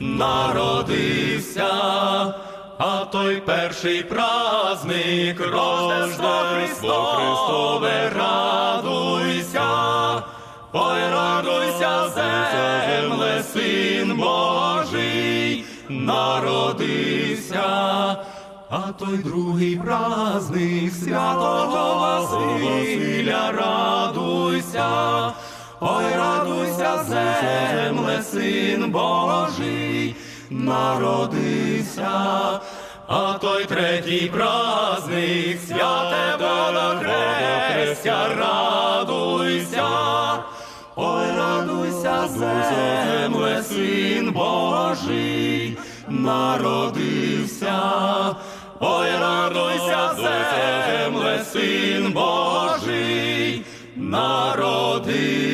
народився, а той перший праздник Рождество Христове, радуйся, ой, радуйся, земле, син Божий, народився. А той другий праздник святого Василя, радуйся, ой, радуйся, земле, син Божий, народився. А той третій праздник святе Водохрестя, радуйся, ой, радуйся, земле, син Божий, народився, ой, радуйся, земле, син Божий, народився.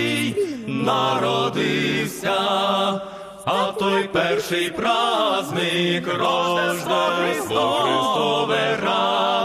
народився, а той перший праздник Рождество Христове радість.